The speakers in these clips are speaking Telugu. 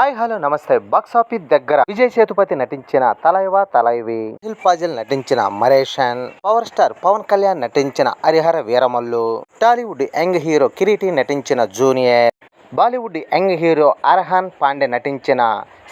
హాయ్ హలో నమస్తే. బాక్స్ ఆఫీస్ దగ్గర విజయ్ సేతుపతి నటించిన తలైవా తలైవి దిల్ పాజిల్ నటించిన మరేషన్ పవర్ స్టార్ పవన్ కళ్యాణ్ నటించిన Harihara Veeramallu Tollywood young hero Kireeti నటించిన junior Bollywood young hero Arhaan Panday నటించిన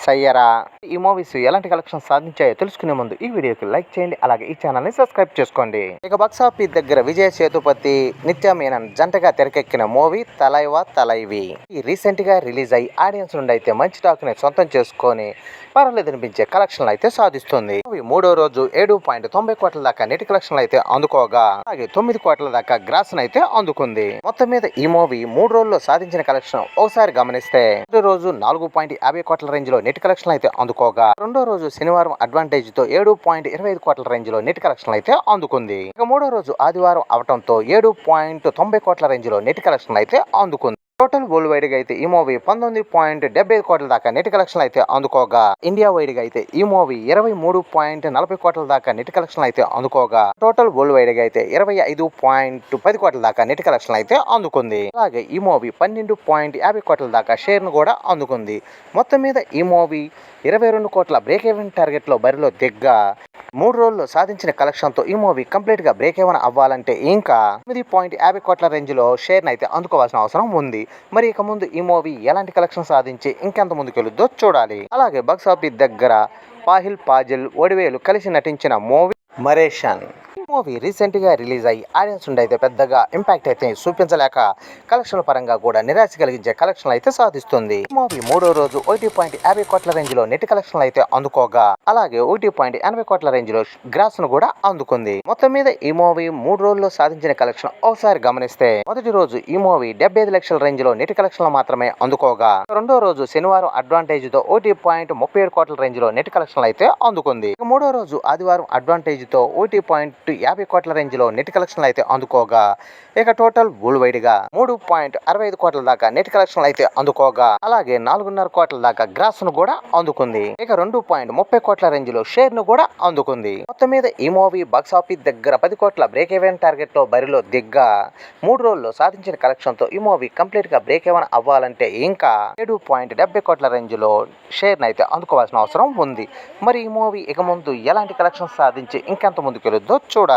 సయ్యరా. ఈ మూవీస్ ఎలాంటి కలెక్షన్ సాధించాయో తెలుసుకునే ముందు ఈ వీడియోకి లైక్ చేయండి అలాగే ఈ ఛానల్ని సబ్స్క్రైబ్ చేసుకోండి. ఇక బాక్స్ ఆఫీస్ దగ్గర విజయ్ సేతుపతి నిత్య మీనన్ జంటగా తెరకెక్కిన మూవీ తలైవా తలైవి. ఈ రీసెంట్గా రిలీజ్ అయ్యి ఆడియన్స్ నుండి అయితే మంచి టాక్ని సొంతం చేసుకొని పర్వాలేదు అనిపించే కలెక్షన్లు అయితే సాధిస్తుంది. మూవీ మూడో రోజు ఏడు పాయింట్ తొంభై కోట్ల దాకా నెట్ కలెక్షన్లు అయితే అందుకోగా అలాగే తొమ్మిది కోట్ల దాకా గ్రాస్ అయితే అందుకుంది. మొత్తం మీద ఈ మూవీ మూడు రోజుల్లో సాధించిన కలెక్షన్ ఒకసారి గమనిస్తే మొదటి రోజు నాలుగు పాయింట్ యాభై కోట్ల రేంజ్లో నెట్ కలెక్షన్ అయితే అందుకోగా. రెండో రోజు శనివారం అడ్వాంటేజ్తో ఏడు పాయింట్ ఇరవై ఐదు కోట్ల రేంజ్లో నెట్ కలెక్షన్ అయితే అందుకుంది. ఇక మూడో రోజు ఆదివారం అవటంతో ఏడు పాయింట్ తొంభై కోట్ల రేంజ్లో నెట్ కలెక్షన్ అయితే అందుకుంది. టోటల్ వరల్డ్ వైడ్గా అయితే ఈ మూవీ పంతొమ్మిది పాయింట్ డెబ్బై ఐదు కోట్ల దాకా నెట్ కలెక్షన్ అయితే అందుకోగా. ఇండియా వైడ్గా అయితే ఈ మూవీ ఇరవై మూడు పాయింట్ నలభై కోట్ల దాకా నెట్ కలెక్షన్ అయితే అందుకోగా. టోటల్ వరల్డ్ వైడ్గా అయితే ఇరవై ఐదు పాయింట్ పది కోట్ల దాకా నెట్ కలెక్షన్ అయితే అందుకుంది. అలాగే ఈ మూవీ పన్నెండు పాయింట్ యాభై కోట్ల దాకా షేర్ను కూడా అందుకుంది. మొత్తం మీద ఈ మూవీ ఇరవై రెండు కోట్ల బ్రేక్ ఈవెన్ టార్గెట్లో బరిలో దిగ్గా. మూడు రోజుల్లో సాధించిన కలెక్షన్తో ఈ మూవీ కంప్లీట్గా బ్రేక్ ఏమైనా అవ్వాలంటే ఇంకా తొమ్మిది పాయింట్ యాభై కోట్ల రేంజ్లో షేర్ అయితే అందుకోవాల్సిన అవసరం ఉంది. మరి ఇక ముందు ఈ మూవీ ఎలాంటి కలెక్షన్ సాధించి ఇంకెంత ముందుకెళ్ళుద్దో చూడాలి. అలాగే బాక్స్ ఆఫీస్ దగ్గర పాహిల్ పాజిల్ ఒడివేలు కలిసి నటించిన మూవీ మరేషన్. మూవీ రీసెంట్గా రిలీజ్ అయ్యి ఆడియన్స్ నుండి అయితే పెద్దగా ఇంపాక్ట్ అయితే చూపించలేక కలెక్షన్ పరంగా కూడా నిరాశ కలిగించే కలెక్షన్ అయితే సాధిస్తుంది. ఈ మూవీ మూడో రోజు ఒకటి పాయింట్ యాభై కోట్ల రేంజ్లో నెట్ కలెక్షన్లు అయితే అందుకోగా అలాగే ఒకటి పాయింట్ ఎనభై కోట్ల రేంజ్లో గ్రాస్ను కూడా అందుకుంది. మొత్తం మీద ఈ మూవీ మూడు రోజుల్లో సాధించిన కలెక్షన్ ఒకసారి గమనిస్తే మొదటి రోజు ఈ మూవీ డెబ్బై ఐదు లక్షల రేంజ్లో నెట్ కలెక్షన్లు మాత్రమే అందుకోగా రెండో రోజు శనివారం అడ్వాంటేజ్తో ఒకటి పాయింట్ ముప్పై ఏడు కోట్ల రేంజ్లో నెట్ కలెక్షన్లు అయితే అందుకుంది. మూడో రోజు ఆదివారం అడ్వాంటేజ్తో ఒకటి పాయింట్ యాభై కోట్ల రేంజ్లో నెట్ కలెక్షన్లు అయితే అందుకోగా. ఇక టోటల్ వరల్డ్ వైడ్గా మూడు పాయింట్ అరవై ఐదు కోట్ల దాకా నెట్ కలెక్షన్లు అయితే అందుకోగా. అలాగే నాలుగున్నర కోట్ల దాకా గ్రాస్ను కూడా అందుకుంది. ఇక రెండు పాయింట్ ముప్పై కోట్ల రేంజ్లో షేర్ను కూడా అందుకుంది. మొత్తం మీద ఈ మూవీ బాక్స్ ఆఫీస్ దగ్గర పది కోట్ల బ్రేక్ ఈవెన్ టార్గెట్లో బరిలో దిగ్గా. మూడు రోజుల్లో సాధించిన కలెక్షన్తో ఈ మూవీ కంప్లీట్గా బ్రేక్ ఈవెన్ అవ్వాలంటే ఇంకా ఏడు పాయింట్ డెబ్బై కోట్ల రేంజ్లో షేర్ అయితే అందుకోవాల్సిన అవసరం ఉంది. మరి ఈ మూవీ ఇక ముందు ఎలాంటి కలెక్షన్ సాధించి ఇంకెంత ముందుకెళ్ళుద్దో చూడాలి.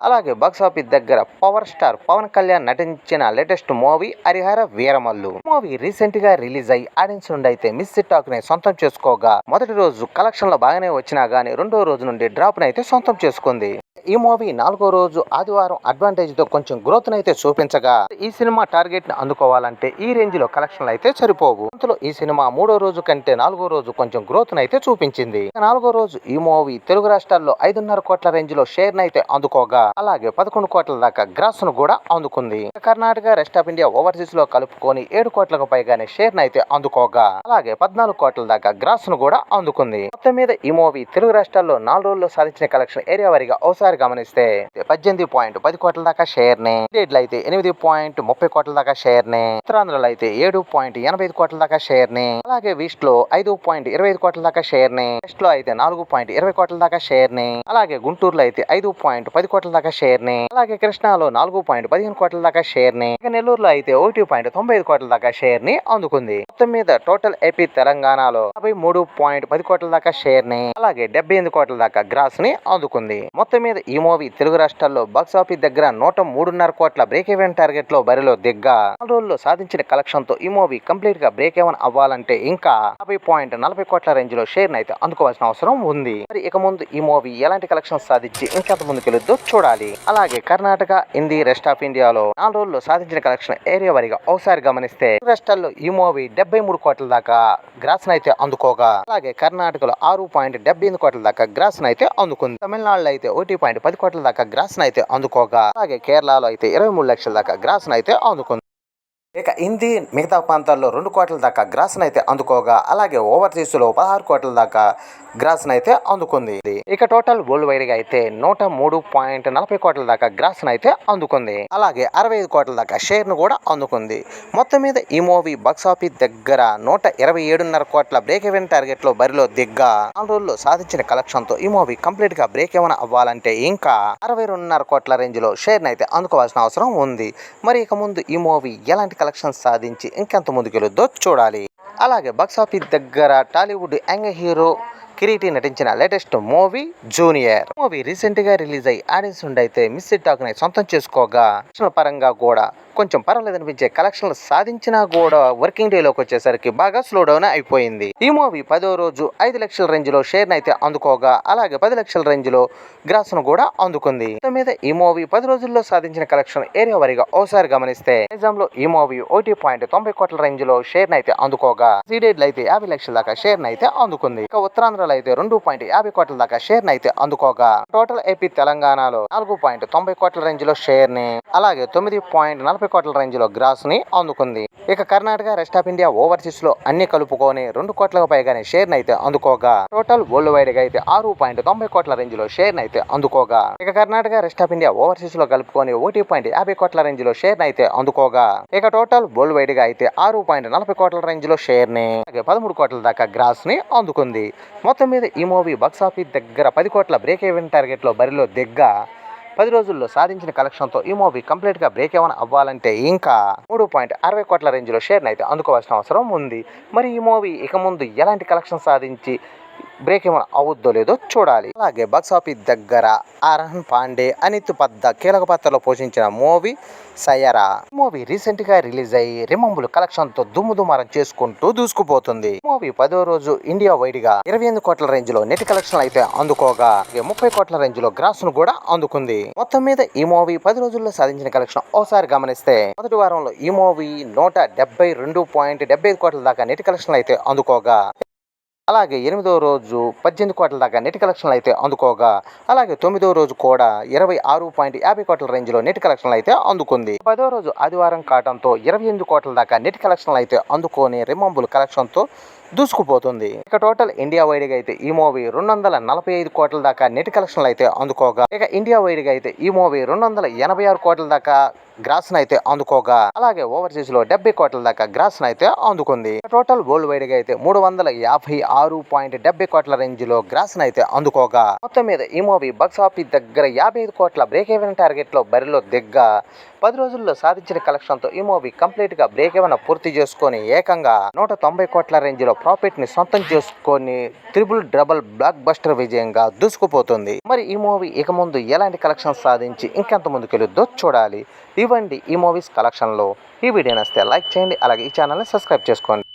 అలాగే బాక్సాఫీస్ దగ్గర పవర్ స్టార్ పవన్ కళ్యాణ్ నటించిన latest movie Harihara Veeramallu. Movie రీసెంట్గా రిలీజ్ అయ్యి ఆడియన్స్ నుండి అయితే మిస్ టాక్ని సొంతం చేసుకోగా మొదటి రోజు కలెక్షన్లో బాగానే వచ్చినా గానీ రెండో రోజు నుండి డ్రాప్ అయితే సొంతం చేసుకుంది. ఈ మూవీ నాలుగో రోజు ఆదివారం అడ్వాంటేజ్తో కొంచెం గ్రోత్ అయితే చూపించగా ఈ సినిమా టార్గెట్ని అందుకోవాలంటే ఈ రేంజ్లో కలెక్షన్లు అయితే సరిపోవు. అందులో ఈ సినిమా మూడో రోజు కంటే నాలుగో రోజు కొంచెం గ్రోత్ అయితే చూపించింది నాలుగో రోజు ఈ మూవీ తెలుగు రాష్ట్రాల్లో ఐదున్నర కోట్ల రేంజ్లో షేర్ అయితే అందుకోగా అలాగే పదకొండు కోట్ల దాకా గ్రాస్ను కూడా అందుకుంది. కర్ణాటక రెస్ట్ ఆఫ్ ఇండియా ఓవర్సీస్లో కలుపుకొని ఏడు కోట్లకు పైగానే షేర్ అయితే అందుకోగా అలాగే పద్నాలుగు కోట్ల దాకా గ్రాస్ను కూడా అందుకుంది. మొత్తం మీద ఈ మూవీ తెలుగు రాష్ట్రాల్లో నాలుగు రోజుల్లో సాధించిన కలెక్షన్ ఏరియా వారిగా ఒకసారి గమనిస్తే పద్దెనిమిది పాయింట్ పది కోట్ల దాకా షేర్ని అయితే ఎనిమిది పాయింట్ ముప్పై కోట్ల దాకా షేర్ని ఉత్తరాంధ్రలో అయితే ఏడు పాయింట్ ఎనభై ఐదు కోట్ల దాకా షేర్ని అలాగే వీస్ట్లో ఐదు పాయింట్ ఇరవై ఐదు కోట్ల దాకా షేర్ని వెస్ట్లో అయితే నాలుగు పాయింట్ ఇరవై కోట్ల దాకా షేర్ని అలాగే గుంటూరులో అయితే ఐదు పాయింట్ పది కోట్ల దాకా షేర్ని అలాగే కృష్ణాలో నాలుగు పాయింట్ పదిహేను కోట్ల దాకా షేర్ని ఇక నెల్లూరులో అయితే ఒకటి పాయింట్ తొంభై ఐదు కోట్ల దాకా షేర్ని అందుకుంది మొత్తం మీద టోటల్ ఏపీ తెలంగాణలో యాభై మూడు పాయింట్ పది కోట్ల దాకా షేర్ని అలాగే డెబ్బై ఎనిమిది కోట్ల దాకా గ్రాస్ని అందుకుంది మొత్తం మీద ఈ మూవీ తెలుగు రాష్ట్రాల్లో బాక్సాఫీస్ దగ్గర నూట మూడున్నర కోట్ల బ్రేక్ ఈవెన్ టార్గెట్లో బరిలో దిగ్గా. నాలుగు రోజుల్లో సాధించిన కలెక్షన్తో ఈ మూవీ కంప్లీట్గా బ్రేక్ ఈవెన్ అవ్వాలంటే ఇంకా యాభై పాయింట్ నలభై కోట్ల రేంజ్లో షేర్ అయితే అందుకోవాల్సిన అవసరం ఉంది. మరి ఇక ముందు ఈ మూవీ ఎలాంటి కలెక్షన్ సాధించి ఇంకెంత ముందుకెళ్ళొద్దో చూడాలి. అలాగే కర్ణాటక హిందీ రెస్ట్ ఆఫ్ ఇండియాలో నాలుగు రోజుల్లో సాధించిన కలెక్షన్ ఏరియా వారిగా ఒకసారి గమనిస్తే రాష్ట్రాల్లో ఈ మూవీ డెబ్బై మూడు కోట్ల దాకా గ్రాస్ అయితే అందుకోగా. అలాగే కర్ణాటకలో ఆరు పాయింట్ డెబ్బై ఎనిమిది కోట్ల దాకా గ్రాస్ అయితే అందుకుంది. తమిళనాడులో అయితే ఒకటి పాయింట్ పది కోట్ల దాకా గ్రాస్ అయితే అందుకోగా. అలాగే కేరళలో అయితే ఇరవై మూడు లక్షల దాకా గ్రాస్ అయితే అందుకుంది. ఇక హిందీ మిగతా ప్రాంతాల్లో రెండు కోట్ల దాకా గ్రాస్ అయితే అందుకోగా అలాగే ఓవర్సీస్లో పదహారు కోట్ల దాకా గ్రాస్ అయితే అందుకుంది. ఇక టోటల్ వరల్డ్ వైడ్గా అయితే నూట మూడు పాయింట్ నలభై కోట్ల దాకా గ్రాస్ అయితే అందుకుంది. అలాగే అరవై ఐదు కోట్ల దాకా షేర్ను కూడా అందుకుంది. మొత్తం మీద ఈ మూవీ బాక్సాఫీస్ దగ్గర నూట ఇరవై ఏడున్నర కోట్ల బ్రేక్ ఈవెన్ టార్గెట్లో బరిలో దిగ్గా. నాలుగు రోజుల్లో సాధించిన కలెక్షన్తో ఈ మూవీ కంప్లీట్గా బ్రేక్ ఈవెన్ అవ్వాలంటే ఇంకా అరవై రెండున్నర కోట్ల రేంజ్లో అయితే అందుకోవాల్సిన అవసరం ఉంది. మరి ఇక ముందు ఈ మూవీ ఎలాంటి కలెక్షన్ సాధించి ఇంకెంత ముందుకెళ్ళొద్దో చూడాలి. అలాగే బాక్సాఫీస్ దగ్గర టాలీవుడ్ యంగ్ హీరో కిరీటి నటించిన లేటెస్ట్ మూవీ జూనియర్. మూవీ రీసెంట్గా రిలీజ్ అయ్యి ఆడియన్స్ నుండి అయితే మిస్ టాక్ని సొంతం చేసుకోగా పరంగా కూడా కొంచెం పర్వాలేదు అనిపించే కలెక్షన్లు సాధించినా కూడా వర్కింగ్ డే లోకి వచ్చేసరికి బాగా స్లో డౌన్ అయిపోయింది. ఈ మూవీ పదో రోజు ఐదు లక్షల రేంజ్లో షేర్ అయితే అందుకోగా అలాగే పది లక్షల రేంజ్లో గ్రాస్ను కూడా అందుకుంది. మీద ఈ మూవీ పది రోజుల్లో సాధించిన కలెక్షన్ ఏరియా వారీగా ఓసారి గమనిస్తే నిజాం లో ఈ మూవీ ఒకటి పాయింట్ తొంభై కోట్ల రేంజ్లో షేర్ అయితే అందుకోగా సీడెడ్ అయితే యాభై లక్షల దాకా షేర్ అయితే అందుకుంది. ఇక టోటల్ అయితే రెండు పాయింట్ యాభై కోట్ల దాకా షేర్ అయితే అందుకోగా. టోటల్ ఏపీ తెలంగాణలో నాలుగు పాయింట్ తొంభై కోట్ల రేంజ్లో షేర్ని అలాగే తొమ్మిది పాయింట్ నలభై కోట్ల రేంజ్లో గ్రాస్ని అందుకుంది. ఇక కర్ణాటక రెస్ట్ ఆఫ్ ఇండియా ఓవర్సీస్లో అన్ని కలుపుకొని రెండు కోట్లకు పైగానే షేర్ అయితే అందుకోగా. టోటల్ వరల్డ్ వైడ్గా అయితే ఆరు పాయింట్ తొంభై కోట్ల రేంజ్లో షేర్ అయితే అందుకోగా. ఇక కర్ణాటక రెస్ట్ ఆఫ్ ఇండియా ఓవర్సీస్లో కలుపుకొని ఒకటి పాయింట్ యాభై కోట్ల రేంజ్లో షేర్ అయితే అందుకోగా. ఇక టోటల్ వరల్డ్ వైడ్గా అయితే ఆరు పాయింట్ నలభై కోట్ల రేంజ్లో షేర్ని అలాగే పదమూడు కోట్ల దాకా గ్రాస్ని అందుకుంది. మొత్తం మొత్తం మీద ఈ మూవీ బాక్సాఫీస్ దగ్గర పది కోట్ల బ్రేక్ ఈవెన్ టార్గెట్లో బరిలో దిగ్గా పది రోజుల్లో సాధించిన కలెక్షన్తో ఈ మూవీ కంప్లీట్గా బ్రేక్ ఏమైనా అవ్వాలంటే ఇంకా మూడు పాయింట్ అరవై కోట్ల రేంజ్లో షేర్ని అయితే అందుకోవాల్సిన అవసరం ఉంది. మరి ఈ మూవీ ఇక ముందు ఎలాంటి కలెక్షన్ సాధించి బ్రేక్ ఏమైనా అవుద్దో లేదో చూడాలి. అలాగే బాక్స్ ఆఫీస్ దగ్గర ఆరహన్ పాండే అనిత్ పద్ద కీలక పాత్రలో పోషించిన మూవీ సయరా మూవీ రీసెంట్గా రిలీజ్ అయ్యి రిమంబుల్ కలెక్షన్తో దుమ్ము దుమారం చేసుకుంటూ దూసుకుపోతుంది. మూవీ పదో రోజు ఇండియా వైడ్గా ఇరవై ఎనిమిది కోట్ల రేంజ్లో నెట్ కలెక్షన్ అయితే అందుకోగా ముప్పై కోట్ల రేంజ్లో గ్రాస్ను కూడా అందుకుంది. మొత్తం మీద ఈ మూవీ పది రోజుల్లో సాధించిన కలెక్షన్ ఓసారి గమనిస్తే మొదటి వారంలో ఈ మూవీ నూట డెబ్బై రెండు పాయింట్ డెబ్బై ఐదు కోట్ల దాకా నెట్ కలెక్షన్ అయితే అందుకోగా అలాగే ఎనిమిదో రోజు పద్దెనిమిది కోట్ల దాకా నెట్ కలెక్షన్లు అయితే అందుకోగా అలాగే తొమ్మిదో రోజు కూడా ఇరవై ఆరు పాయింట్ యాభై కోట్ల రేంజ్లో నెట్ కలెక్షన్లు అయితే అందుకుంది. పదో రోజు ఆదివారం కావడంతో ఇరవై ఎనిమిది కోట్ల దాకా నెట్ కలెక్షన్లు అయితే అందుకొని రిమంబుల్ కలెక్షన్తో దూసుకుపోతుంది. ఇక టోటల్ ఇండియా వైడ్గా అయితే ఈ మూవీ రెండు వందల నలభై ఐదు కోట్ల దాకా నెట్ కలెక్షన్లు అయితే అందుకోగా ఇక ఇండియా వైడ్గా అయితే ఈ మూవీ రెండు వందల ఎనభై ఆరు కోట్ల దాకా గ్రాస్ అయితే అందుకోగా అలాగే ఓవర్సీస్లో డెబ్బై కోట్ల దాకా గ్రాస్ అయితే అందుకుంది. టోటల్ వరల్డ్ వైడ్గా అయితే మూడు వందల యాభై ఆరు పాయింట్ డెబ్బై కోట్ల రేంజ్లో గ్రాస్ అయితే అందుకోగా. మొత్తం మీద ఈ మూవీ బాక్స్ ఆఫీస్ దగ్గర యాభై ఐదు కోట్ల బ్రేక్ ఈవెన్ టార్గెట్లో బరిలో దిగ్గా పది రోజుల్లో సాధించిన కలెక్షన్తో ఈ మూవీ కంప్లీట్గా బ్రేక్ ఈవెన్ పూర్తి చేసుకొని ఏకంగా నూట తొంభై కోట్ల రేంజ్లో ప్రాఫిట్ని సొంతం చేసుకొని త్రిబుల్ డబుల్ బ్లాక్ బస్టర్ విజయంగా దూసుకుపోతుంది. మరి ఈ మూవీ ఇక ముందు ఎలాంటి కలెక్షన్ సాధించి ఇంకెంత ముందుకెళ్ళొద్దో చూడాలి. ఇవ్వండి ఈ మూవీస్ కలెక్షన్లో ఈ వీడియో నస్తే లైక్ చేయండి అలాగే ఈ ఛానల్ని సబ్స్క్రైబ్ చేసుకోండి.